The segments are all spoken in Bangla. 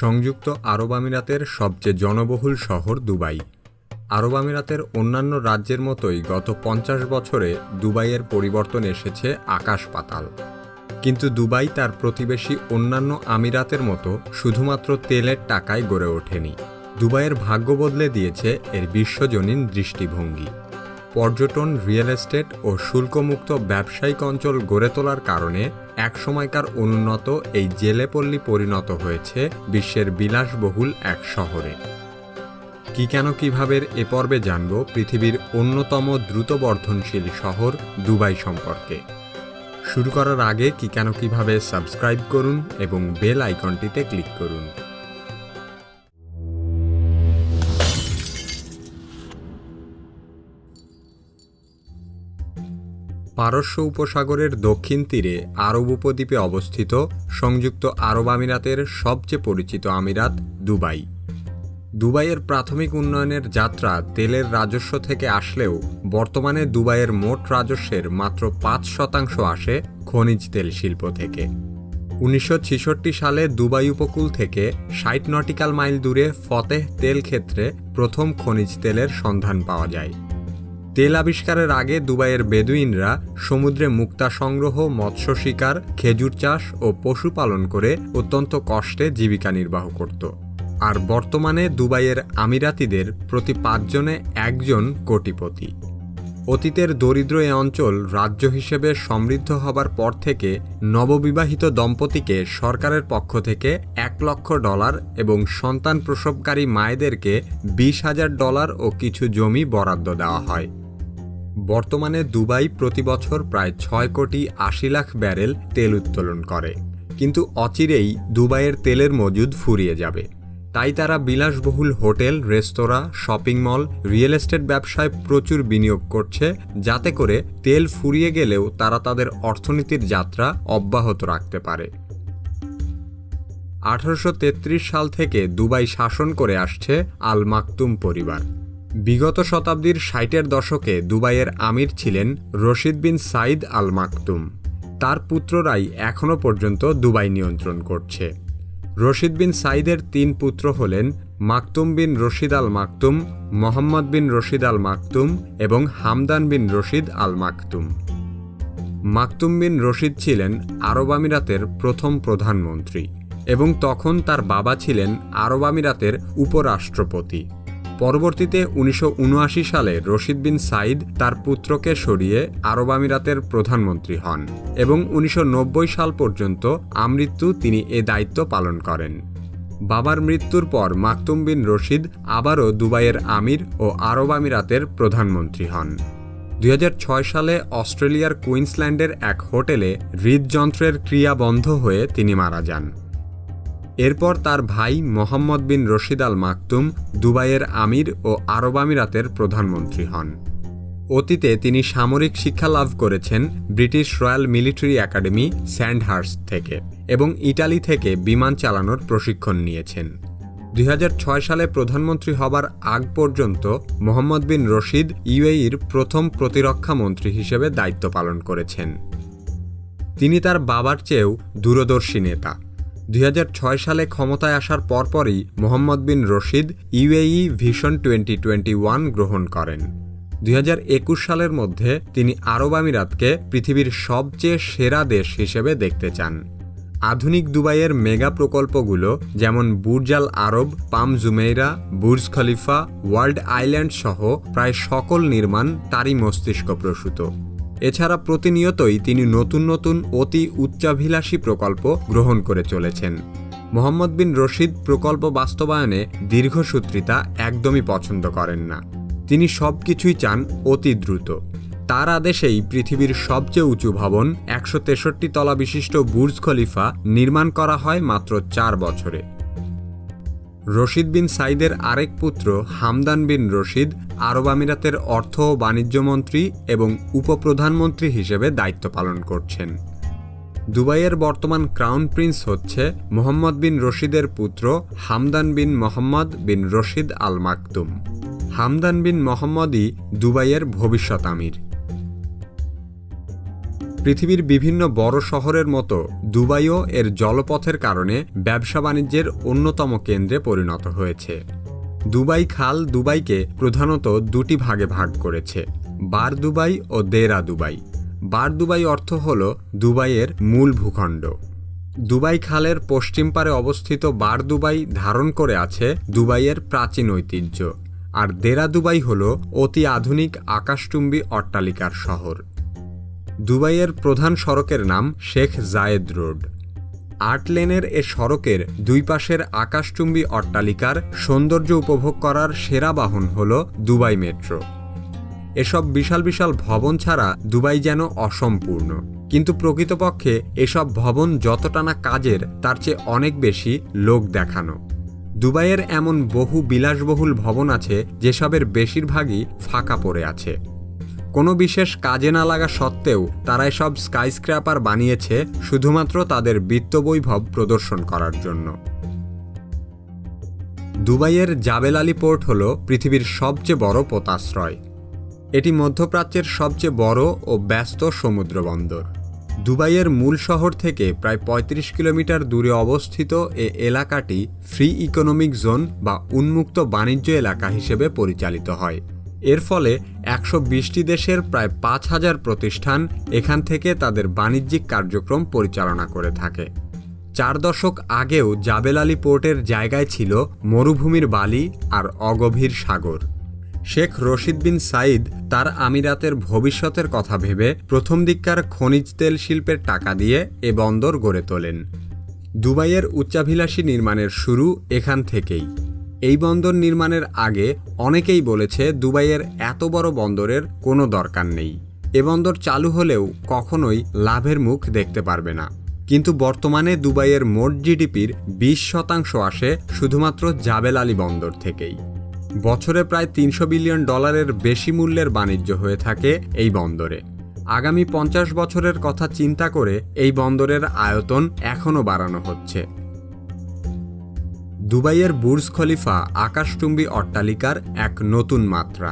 সংযুক্ত আরব আমিরাতের সবচেয়ে জনবহুল শহর দুবাই। আরব আমিরাতের অন্যান্য রাজ্যের মতোই গত পঞ্চাশ বছরে দুবাইয়ের পরিবর্তন এসেছে আকাশ পাতাল। কিন্তু দুবাই তার প্রতিবেশী অন্যান্য আমিরাতের মতো শুধুমাত্র তেলের টাকায় গড়ে ওঠেনি। দুবাইয়ের ভাগ্য বদলে দিয়েছে এর বিশ্বজনীন দৃষ্টিভঙ্গি। পর্যটন, রিয়েল এস্টেট ও শুল্কমুক্ত ব্যবসায়িক অঞ্চল গড়ে তোলার কারণে একসময়কার অনুন্নত এই জেলেপল্লী পরিণত হয়েছে বিশ্বের বিলাসবহুল এক শহরে। কি কেন কীভাবে এ পর্বে জানব পৃথিবীর অন্যতম দ্রুত বর্ধনশীল শহর দুবাই সম্পর্কে। শুরু করার আগে কি কেন কীভাবে সাবস্ক্রাইব করুন এবং বেল আইকনটিতে ক্লিক করুন। পারস্য উপসাগরের দক্ষিণ তীরে আরব উপদ্বীপে অবস্থিত সংযুক্ত আরব আমিরাতের সবচেয়ে পরিচিত আমিরাত দুবাই। দুবাইয়ের প্রাথমিক উন্নয়নের যাত্রা তেলের রাজস্ব থেকে আসলেও বর্তমানে দুবাইয়ের মোট রাজস্বের মাত্র পাঁচ শতাংশ আসে খনিজ তেল শিল্প থেকে। উনিশশো ছেষট্টি সালে দুবাই উপকূল থেকে ষাট নটিক্যাল মাইল দূরে ফতেহ তেল ক্ষেত্রে প্রথম খনিজ তেলের সন্ধান পাওয়া যায়। তেল আবিষ্কারের আগে দুবাইয়ের বেদুইনরা সমুদ্রে মুক্তা সংগ্রহ, মৎস্য শিকার, খেজুর চাষ ও পশুপালন করে অত্যন্ত কষ্টে জীবিকা নির্বাহ করত। আর বর্তমানে দুবাইয়ের আমিরাতিদের প্রতি পাঁচজনে একজন কোটিপতি। অতীতের দরিদ্র এ অঞ্চল রাজ্য হিসেবে সমৃদ্ধ হবার পর থেকে নববিবাহিত দম্পতিকে সরকারের পক্ষ থেকে এক লক্ষ ডলার এবং সন্তান প্রসবকারী মায়েদেরকে বিশ হাজার ডলার ও কিছু জমি বরাদ্দ দেওয়া হয়। বর্তমানে দুবাই প্রতি বছর প্রায় ছয় কোটি আশি লাখ ব্যারেল তেল উত্তোলন করে। কিন্তু অচিরেই দুবাইয়ের তেলের মজুদ ফুরিয়ে যাবে। তাই তারা বিলাসবহুল হোটেল, রেস্তোরাঁ, শপিং মল, রিয়েল এস্টেট ব্যবসায় প্রচুর বিনিয়োগ করছে, যাতে করে তেল ফুরিয়ে গেলেও তারা তাদের অর্থনীতির যাত্রা অব্যাহত রাখতে পারে। আঠারোশো তেত্রিশ সাল থেকে দুবাই শাসন করে আসছে আল মাকতুম পরিবার। বিগত শতাব্দীর ষাটের দশকে দুবাইয়ের আমির ছিলেন রশিদ বিন সাইদ আল মাকতুম তার পুত্ররাই এখনও পর্যন্ত দুবাই নিয়ন্ত্রণ করছে। রশিদ বিন সাইদের তিন পুত্র হলেন মাকতুম বিন রশিদ আল মাকতুম মোহাম্মদ বিন রশিদ আল মাকতুম এবং হামদান বিন রশিদ আল মাকতুম মাকতুম বিন রশিদ ছিলেন আরব আমিরাতের প্রথম প্রধানমন্ত্রী এবং তখন তার বাবা ছিলেন আরব আমিরাতের উপরাষ্ট্রপতি। পরবর্তীতে উনিশশো উনআশি সালে রশিদ বিন সাইদ তার পুত্রকে সরিয়ে আরব আমিরাতের প্রধানমন্ত্রী হন এবং উনিশশো নব্বই সাল পর্যন্ত আমৃত্যু তিনি এ দায়িত্ব পালন করেন। বাবার মৃত্যুর পর মাকতুম বিন রশিদ আবারও দুবাইয়ের আমির ও আরব আমিরাতের প্রধানমন্ত্রী হন। দু হাজার ছয় সালে অস্ট্রেলিয়ার কুইন্সল্যান্ডের এক হোটেলে হৃদযন্ত্রের ক্রিয়া বন্ধ হয়ে তিনি মারা যান। এরপর তার ভাই মোহাম্মদ বিন রশিদ আল মাকতুম দুবাইয়ের আমির ও আরব আমিরাতের প্রধানমন্ত্রী হন। অতীতে তিনি সামরিক শিক্ষা লাভ করেছেন British Royal Military Academy Sandhurst থেকে এবং ইটালি থেকে বিমান চালানোর প্রশিক্ষণ নিয়েছেন। দুই হাজার ছয় সালে প্রধানমন্ত্রী হবার আগ পর্যন্ত মোহাম্মদ বিন রশিদ ইউএইর প্রথম প্রতিরক্ষা মন্ত্রী হিসেবে দায়িত্ব পালন করেছেন। তিনি তার বাবার চেয়েও দূরদর্শী নেতা। দুই হাজার ছয় সালে ক্ষমতায় আসার পরপরই Mohammed bin Rashid UAE vision twenty twenty one গ্রহণ করেন। দুই হাজার একুশ সালের মধ্যে তিনি আরব আমিরাতকে পৃথিবীর সবচেয়ে সেরা দেশ হিসেবে দেখতে চান। আধুনিক দুবাইয়ের মেগা প্রকল্পগুলো যেমন Burj al Arab, Palm Jumeirah, Burj Khalifa, World Island সহ প্রায় সকল নির্মাণ তারই মস্তিষ্ক প্রসূত। এছাড়া প্রতিনিয়তই তিনি নতুন নতুন অতি উচ্চাভিলাষী প্রকল্প গ্রহণ করে চলেছেন। মোহাম্মদ বিন রশিদ প্রকল্প বাস্তবায়নে দীর্ঘসূত্রিতা একদমই পছন্দ করেন না। তিনি সব কিছুই চান অতি দ্রুত। তার আদেশেই পৃথিবীর সবচেয়ে উঁচু ভবন একশো তেষট্টি তলা বিশিষ্ট বুর্জ খলিফা নির্মাণ করা হয় মাত্র চার বছরে। রশিদ বিন সাইদের আরেক পুত্র হামদান বিন রশিদ আরব আমিরাতের অর্থ ও বাণিজ্য মন্ত্রী এবং উপপ্রধানমন্ত্রী হিসেবে দায়িত্ব পালন করছেন। দুবাইয়ের বর্তমান ক্রাউন প্রিন্স হচ্ছে মোহাম্মদ বিন রশিদের পুত্র হামদান বিন মোহাম্মদ বিন রশিদ আল মাকতুম হামদান বিন মোহাম্মদই দুবাইয়ের ভবিষ্যৎ আমির। পৃথিবীর বিভিন্ন বড় শহরের মতো দুবাইও এর জলপথের কারণে ব্যবসা বাণিজ্যের অন্যতম কেন্দ্রে পরিণত হয়েছে। দুবাই খাল দুবাইকে প্রধানত দুটি ভাগে ভাগ করেছে, বার দুবাই ও দেরা দুবাই। বার দুবাই অর্থ হল দুবাইয়ের মূল ভূখণ্ড। দুবাই খালের পশ্চিম পারে অবস্থিত বার দুবাই ধারণ করে আছে দুবাইয়ের প্রাচীন ঐতিহ্য, আর দেরা দুবাই হল অতি আধুনিক আকাশচুম্বী অট্টালিকার শহর। দুবাইয়ের প্রধান সড়কের নাম শেখ জায়েদ রোড। আট লেনের এ সড়কের দুই পাশের আকাশচুম্বী অট্টালিকার সৌন্দর্য উপভোগ করার সেরা বাহন হল দুবাই মেট্রো। এসব বিশাল বিশাল ভবন ছাড়া দুবাই যেন অসম্পূর্ণ। কিন্তু প্রকৃতপক্ষে এসব ভবন যতটা না কাজের, তার চেয়ে অনেক বেশি লোক দেখানো। দুবাইয়ের এমন বহু বিলাসবহুল ভবন আছে, যেসবের বেশিরভাগই ফাঁকা পড়ে আছে। কোনো বিশেষ কাজে না লাগা সত্ত্বেও তারা এসব স্কাইস্ক্র্যাপার বানিয়েছে শুধুমাত্র তাদের বিত্তবৈভব প্রদর্শন করার জন্য। দুবাইয়ের জাবেল আলী পোর্ট হল পৃথিবীর সবচেয়ে বড় পোতাশ্রয়। এটি মধ্যপ্রাচ্যের সবচেয়ে বড় ও ব্যস্ত সমুদ্র বন্দর। দুবাইয়ের মূল শহর থেকে প্রায় ৩৫ কিলোমিটার দূরে অবস্থিত এ এলাকাটি ফ্রি ইকোনমিক জোন বা উন্মুক্ত বাণিজ্য এলাকা হিসেবে পরিচালিত হয়। এর ফলে একশো বিশটি দেশের প্রায় পাঁচ হাজার প্রতিষ্ঠান এখান থেকে তাদের বাণিজ্যিক কার্যক্রম পরিচালনা করে থাকে। চার দশক আগেও জাবেল আলী পোর্টের জায়গায় ছিল মরুভূমির বালি আর অগভীর সাগর। শেখ রশিদ বিন সাইদ তার আমিরাতের ভবিষ্যতের কথা ভেবে প্রথম দিককার খনিজ তেল শিল্পের টাকা দিয়ে এ বন্দর গড়ে তোলেন। দুবাইয়ের উচ্চাভিলাষী নির্মাণের শুরু এখান থেকেই। এই বন্দর নির্মাণের আগে অনেকেই বলেছে দুবাইয়ের এত বড় বন্দরের কোনো দরকার নেই। এ বন্দর চালু হলেও কখনোই লাভের মুখ দেখতে পারবে না। কিন্তু বর্তমানে দুবাইয়ের মোট জিডিপির বিশ শতাংশ আসে শুধুমাত্র জাবেল আলী বন্দর থেকেই। বছরে প্রায় তিনশো বিলিয়ন ডলারের বেশি মূল্যের বাণিজ্য হয়ে থাকে এই বন্দরে। আগামী পঞ্চাশ বছরের কথা চিন্তা করে এই বন্দরের আয়তন এখনও বাড়ানো হচ্ছে। দুবাইয়ের বুর্জ খলিফা আকাশটুম্বী অট্টালিকার এক নতুন মাত্রা।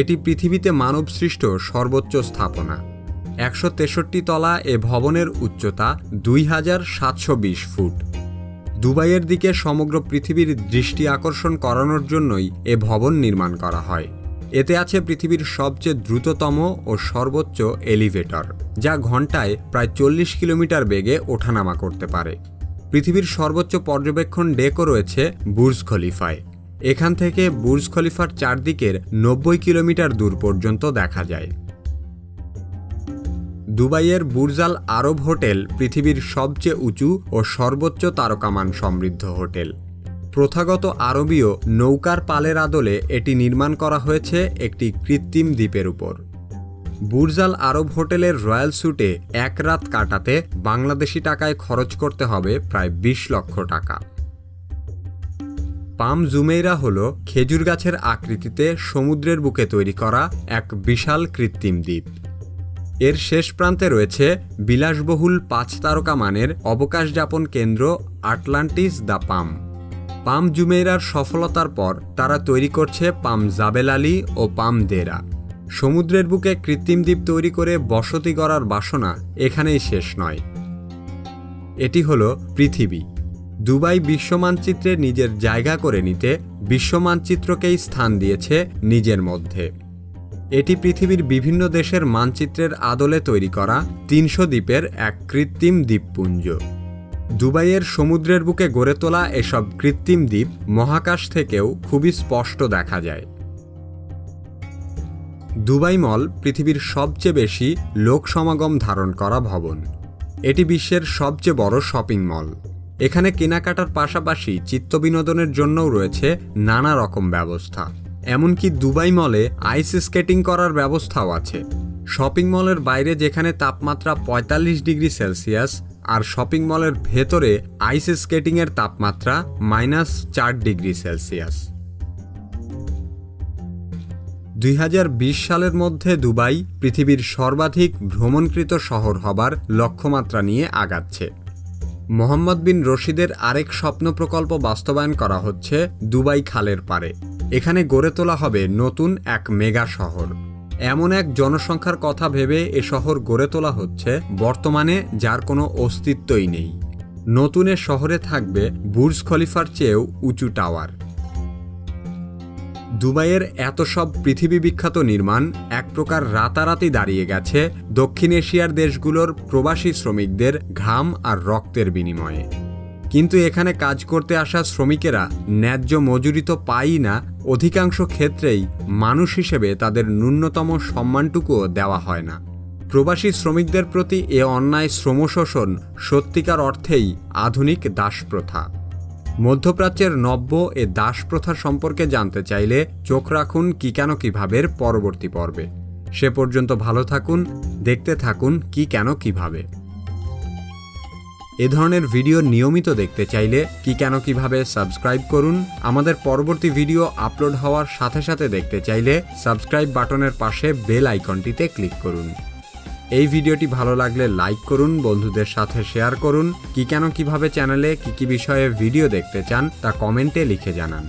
এটি পৃথিবীতে মানবসৃষ্ট সর্বোচ্চ স্থাপনা। একশো তেষট্টি তলা এ ভবনের উচ্চতা দুই হাজার সাতশো বিশ ফুট। দুবাইয়ের দিকে সমগ্র পৃথিবীর দৃষ্টি আকর্ষণ করানোর জন্যই এ ভবন নির্মাণ করা হয়। এতে আছে পৃথিবীর সবচেয়ে দ্রুততম ও সর্বোচ্চ এলিভেটর, যা ঘন্টায় প্রায় চল্লিশ কিলোমিটার বেগে ওঠানামা করতে পারে। পৃথিবীর সর্বোচ্চ পর্যবেক্ষণ ডেকও রয়েছে বুর্জ খলিফায়। এখান থেকে বুর্জ খলিফার চারদিকের নব্বই কিলোমিটার দূর পর্যন্ত দেখা যায়। দুবাইয়ের বুর্জাল আরব হোটেল পৃথিবীর সবচেয়ে উঁচু ও সর্বোচ্চ তারকামান সমৃদ্ধ হোটেল। প্রথাগত আরবীয় নৌকার পালের আদলে এটি নির্মাণ করা হয়েছে একটি কৃত্রিম দ্বীপের উপর। বুর্জাল আরব হোটেলের রয়্যাল স্যুটে এক রাত কাটাতে বাংলাদেশি টাকায় খরচ করতে হবে প্রায় বিশ লক্ষ টাকা। পাম জুমেইরা হল খেজুর গাছের আকৃতিতে সমুদ্রের বুকে তৈরি করা এক বিশাল কৃত্রিম দ্বীপ। এর শেষ প্রান্তে রয়েছে বিলাসবহুল পাঁচ তারকা মানের অবকাশযাপন কেন্দ্র আটলান্টিস দ্য পাম। পাম জুমেইরার সফলতার পর তারা তৈরি করছে পাম জাবেল আলী ও পাম দেরা। সমুদ্রের বুকে কৃত্রিম দ্বীপ তৈরি করে বসতি গড়ার বাসনা এখানেই শেষ নয়। এটি হল পৃথিবী। দুবাই বিশ্বমানচিত্রে নিজের জায়গা করে নিতে বিশ্বমানচিত্রকেই স্থান দিয়েছে নিজের মধ্যে। এটি পৃথিবীর বিভিন্ন দেশের মানচিত্রের আদলে তৈরি করা তিনশো দ্বীপের এক কৃত্রিম দ্বীপপুঞ্জ। দুবাইয়ের সমুদ্রের বুকে গড়ে তোলা এসব কৃত্রিম দ্বীপ মহাকাশ থেকেও খুবই স্পষ্ট দেখা যায়। দুবাই মল পৃথিবীর সবচেয়ে বেশি লোক সমাগম ধারণ করা ভবন। এটি বিশ্বের সবচেয়ে বড় শপিং মল। এখানে কেনাকাটার পাশাপাশি চিত্তবিনোদনের জন্যও রয়েছে নানা রকম ব্যবস্থা। এমনকি দুবাই মলে আইস স্কেটিং করার ব্যবস্থাও আছে। শপিং মলের বাইরে যেখানে তাপমাত্রা পঁয়তাল্লিশ ডিগ্রি সেলসিয়াস আর শপিং মলের ভেতরে আইস স্কেটিংয়ের তাপমাত্রা মাইনাস চার ডিগ্রি সেলসিয়াস। দুই হাজার বিশ সালের মধ্যে দুবাই পৃথিবীর সর্বাধিক ভ্রমণকৃত শহর হবার লক্ষ্যমাত্রা নিয়ে আগাচ্ছে। মোহাম্মদ বিন রশিদের আরেক স্বপ্ন প্রকল্প বাস্তবায়ন করা হচ্ছে দুবাই খালের পারে এখানে গড়ে তোলা হবে নতুন এক মেগা শহর। এমন এক জনসংখ্যার কথা ভেবে এ শহর গড়ে তোলা হচ্ছে বর্তমানে যার কোনো অস্তিত্বই নেই। নতুন এ শহরে থাকবে বুর্জ খলিফার চেয়েও উঁচু টাওয়ার। দুবাইয়ের এত সব পৃথিবী বিখ্যাত নির্মাণ এক প্রকার রাতারাতি দাঁড়িয়ে গেছে দক্ষিণ এশিয়ার দেশগুলোর প্রবাসী শ্রমিকদের ঘাম আর রক্তের বিনিময়ে। কিন্তু এখানে কাজ করতে আসা শ্রমিকেরা ন্যায্য মজুরি তো পায়ই না, অধিকাংশ ক্ষেত্রেই মানুষ হিসেবে তাদের ন্যূনতম সম্মানটুকুও দেওয়া হয় না। প্রবাসী শ্রমিকদের প্রতি এ অন্যায় শ্রমশোষণ সত্যিকার অর্থেই আধুনিক দাসপ্রথা। মধ্যপ্রাচ্যের নব্য এ দাস প্রথা সম্পর্কে জানতে চাইলে চোখ রাখুন কি কেন কিভাবের পরবর্তী পর্বে। সে পর্যন্ত ভালো থাকুন, দেখতে থাকুন কি কেন কীভাবে এ ধরনের ভিডিও নিয়মিত দেখতে চাইলে কি কেন কীভাবে সাবস্ক্রাইব করুন। আমাদের পরবর্তী ভিডিও আপলোড হওয়ার সাথে সাথে দেখতে চাইলে সাবস্ক্রাইব বাটনের পাশে বেল আইকনটিতে ক্লিক করুন। এই ভিডিওটি ভালো লাগলে লাইক করুন, বন্ধুদের সাথে শেয়ার করুন। কি কেন, কীভাবে চ্যানেলে কি কি বিষয়ে ভিডিও দেখতে চান তা কমেন্টে লিখে জানান।